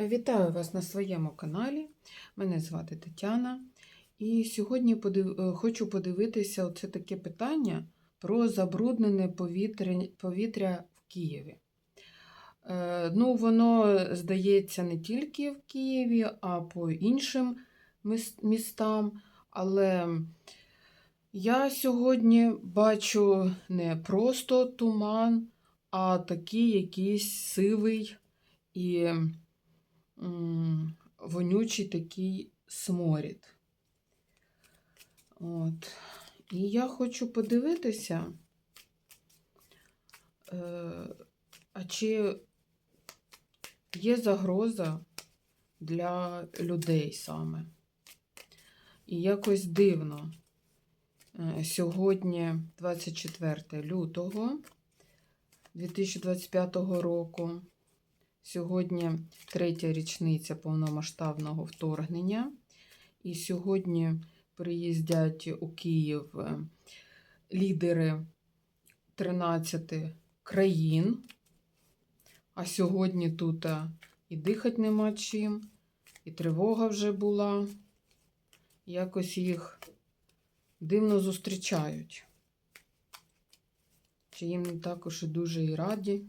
Вітаю вас на своєму каналі. Мене звати Тетяна. І сьогодні подив... е, хочу подивитися оце таке питання про забруднене повітря, повітря в Києві. Е, Ну, воно здається не тільки в Києві, а по іншим містам. Але я сьогодні бачу не просто туман, а такий якийсь сивий і вонючий такий сморід. От. І я хочу подивитися, е, а чи є загроза для людей саме. І якось дивно. Е, Сьогодні 24 лютого 2025 року. Сьогодні третя річниця повномасштабного вторгнення. І сьогодні приїздять у Київ е, лідери 13 країн. А сьогодні тут е, і дихати нема чим, і тривога вже була. Якось їх дивно зустрічають. Чи їм також і дуже і раді.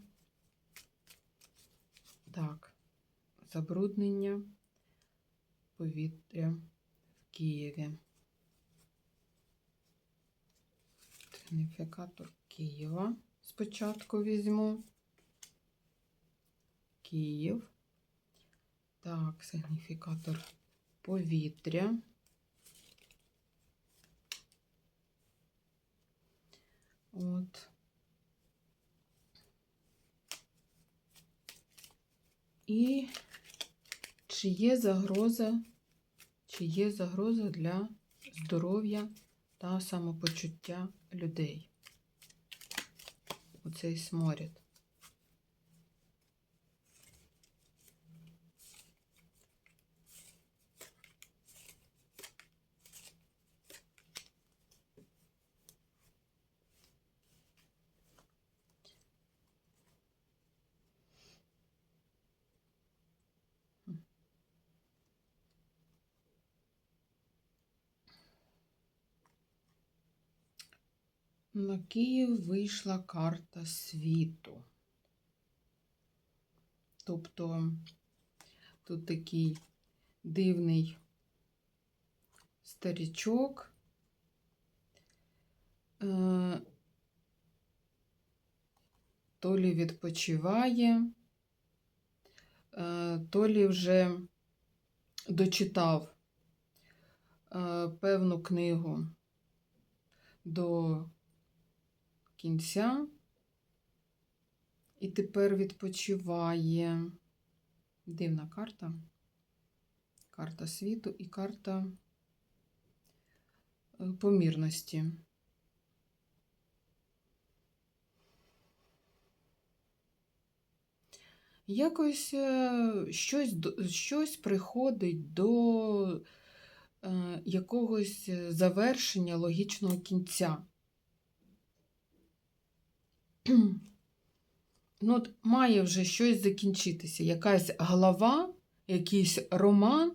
Так, забруднення повітря в Києві. Сигніфікатор Києва спочатку візьму. Київ. Так, сигніфікатор повітря. От. І чи є загроза, чи є загроза для здоров'я та самопочуття людей? Оцей сморід. На Київ вийшла карта світу. Тобто тут такий дивний старічок. Е, То лі відпочиває, е, то лі вже дочитав е, певну книгу до кінця і тепер відпочиває. Дивна карта. Карта світу і карта е, помірності. Якось е, щось, щось приходить до е, якогось завершення логічного кінця. Ну, от має вже щось закінчитися. Якась глава, якийсь роман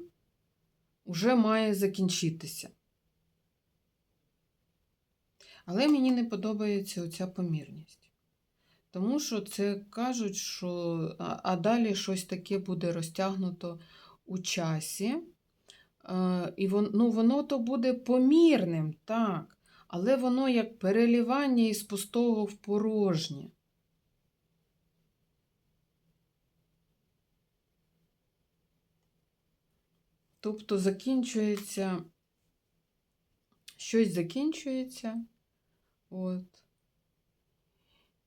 вже має закінчитися. Але мені не подобається оця помірність. Тому що це кажуть, що а, далі щось таке буде розтягнуто у часі. Е, і вон, ну, воно то буде помірним, так, але воно як перелівання із пустого в порожнє. Тобто закінчується, щось закінчується, от,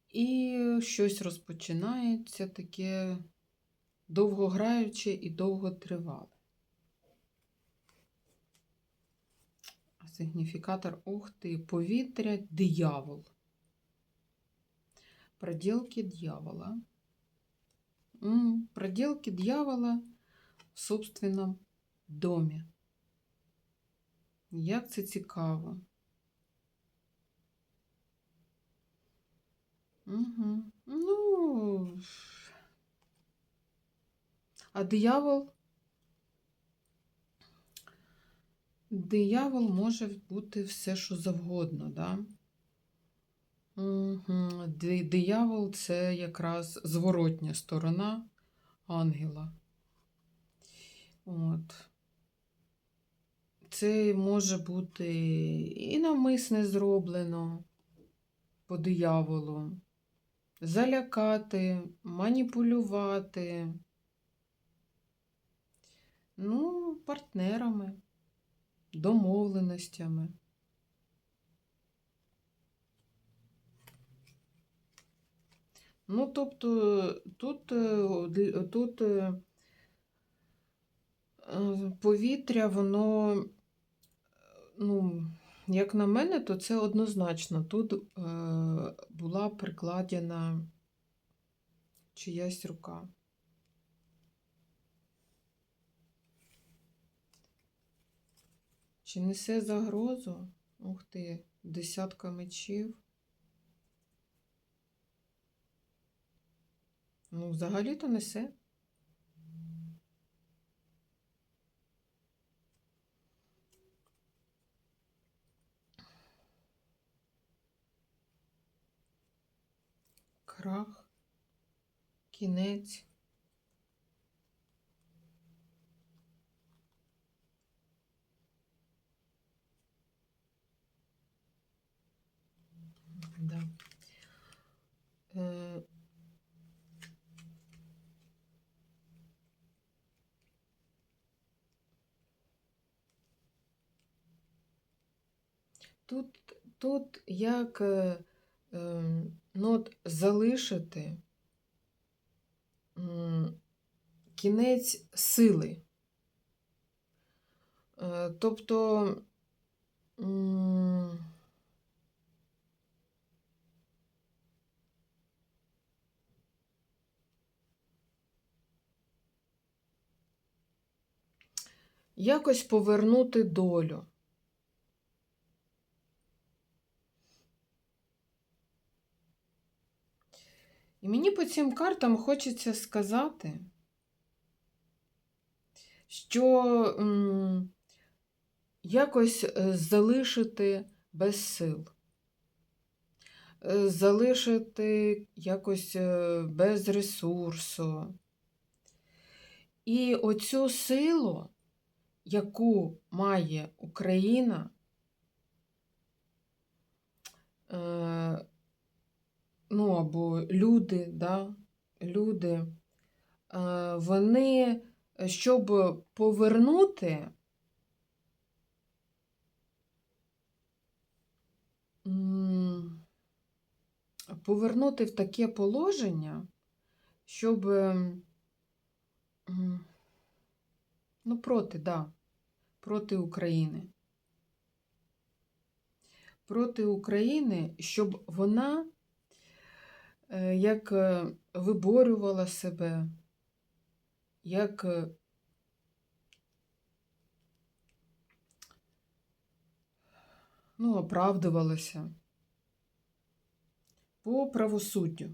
і щось розпочинається таке довгограюче і довготривале. А Сигніфікатор, ух ти, повітря, диявол. Проделки дьявола. Проделки дьявола в собственном домі. Як це цікаво. Угу. Ну, А диявол. Диявол може бути все, що завгодно, да? Угу. Диявол це якраз зворотня сторона ангела. От. Це може бути і навмисне зроблено по дияволу. Залякати, маніпулювати. Ну, партнерами, домовленостями. Ну, тобто, тут, е, тут е, е, повітря, воно, ну, як на мене, то це однозначно. Тут була прикладена чиясь рука. Чи несе загрозу? Ух ти, десятка мечів. Ну, взагалі-то несе. Крах, кінець. Да. Е, Тут, тут як е, е, ну, от залишити кінець сили. Е, тобто якось повернути долю. І мені по цим картам хочеться сказати, що м, якось е, залишити без сил, е, залишити якось е, без ресурсу. І оцю силу, яку має Україна, ну або люди, да, люди, вони, щоб повернути, повернути в таке положення, щоб ну, проти, да, проти України. Проти України, щоб вона Е, як е, виборювала себе, як е, ну, оправдувалася по правосуддю.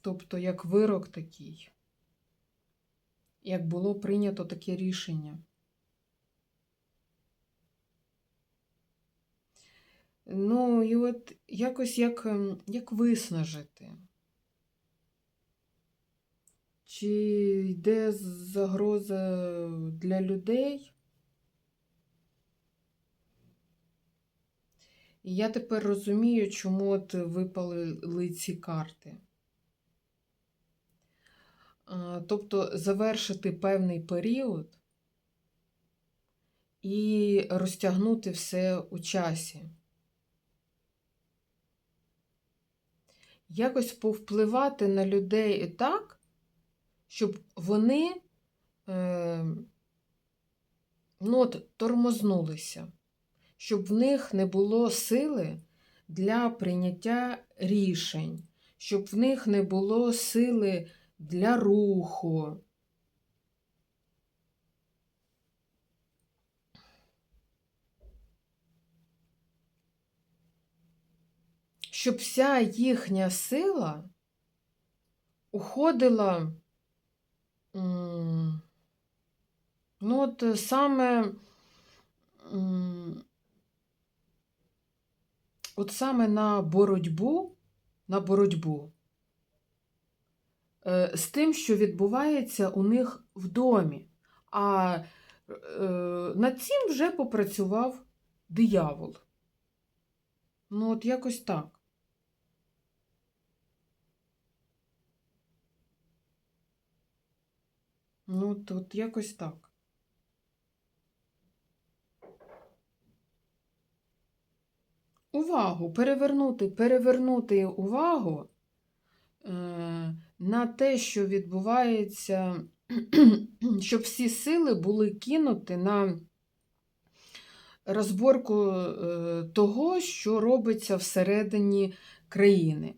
Тобто як вирок такий, як було прийнято таке рішення. Ну, і от якось як, ем, як виснажити. Чи йде загроза для людей? І я тепер розумію, чому от випали ці карти. Тобто завершити певний період і розтягнути все у часі. Якось повпливати на людей так, щоб вони е, ну, от, тормознулися, щоб в них не було сили для прийняття рішень, щоб в них не було сили для руху. Щоб вся їхня сила уходила. Ну, от саме. От саме на боротьбу, на боротьбу е, з тим, що відбувається у них в домі. А е, над цим вже попрацював диявол. Ну, от якось так. Ну, от якось так. Увагу, перевернути, перевернути увагу е, на те, що відбувається, щоб всі сили були кинуті на розборку е, того, що робиться всередині країни.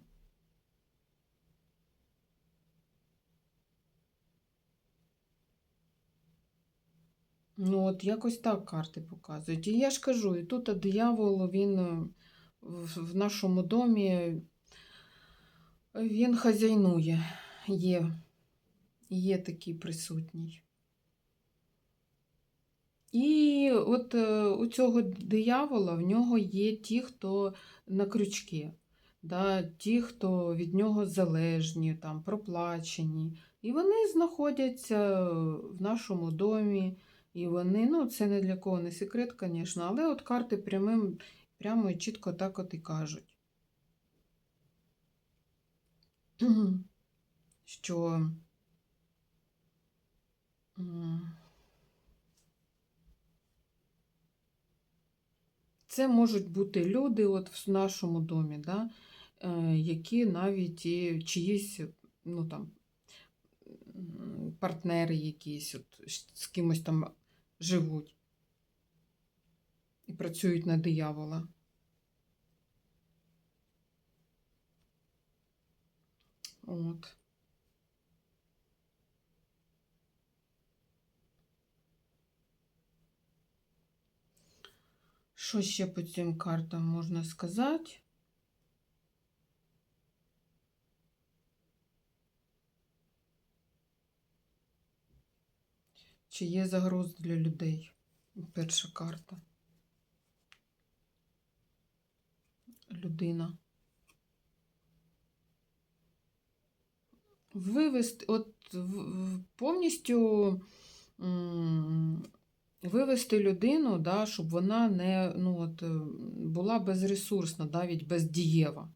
Ну, от якось так карти показують. І я ж кажу, і тут диявол, він е, в нашому домі, він хазяйнує, є, є такий присутній. І от е, у цього диявола в нього є ті, хто на крючки, да, ті, хто від нього залежні, там, проплачені. І вони знаходяться в нашому домі. І вони, ну, це не для кого не секрет, звісно, але от карти прямим, прямо і чітко так от і кажуть. Що це можуть бути люди от в нашому домі, да, е, які навіть і чиїсь, ну там, партнери якісь, от, з кимось там живуть і працюють на диявола. От. Що ще по цим картам можна сказати? Чи є загроз для людей? Перша карта. Людина. Вивести, от повністю вивести людину, да, щоб вона не ну, от, була безресурсна, навіть бездієва.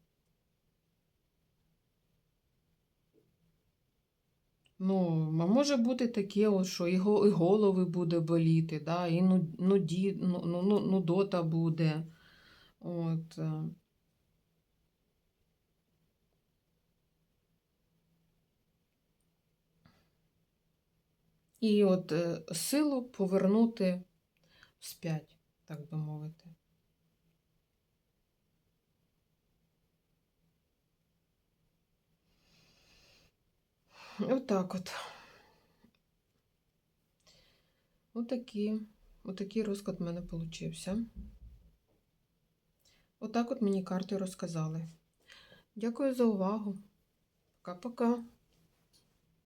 Ну, а може бути таке, що і голови буде боліти, да, і ну, нуді, ну, ну, ну, нудота буде. От. е. І от е, силу повернути вспять, так би мовити. Отак от. Отакий отакий розклад в мене получився. Отак от мені карти розказали. Дякую за увагу. Пока-пока.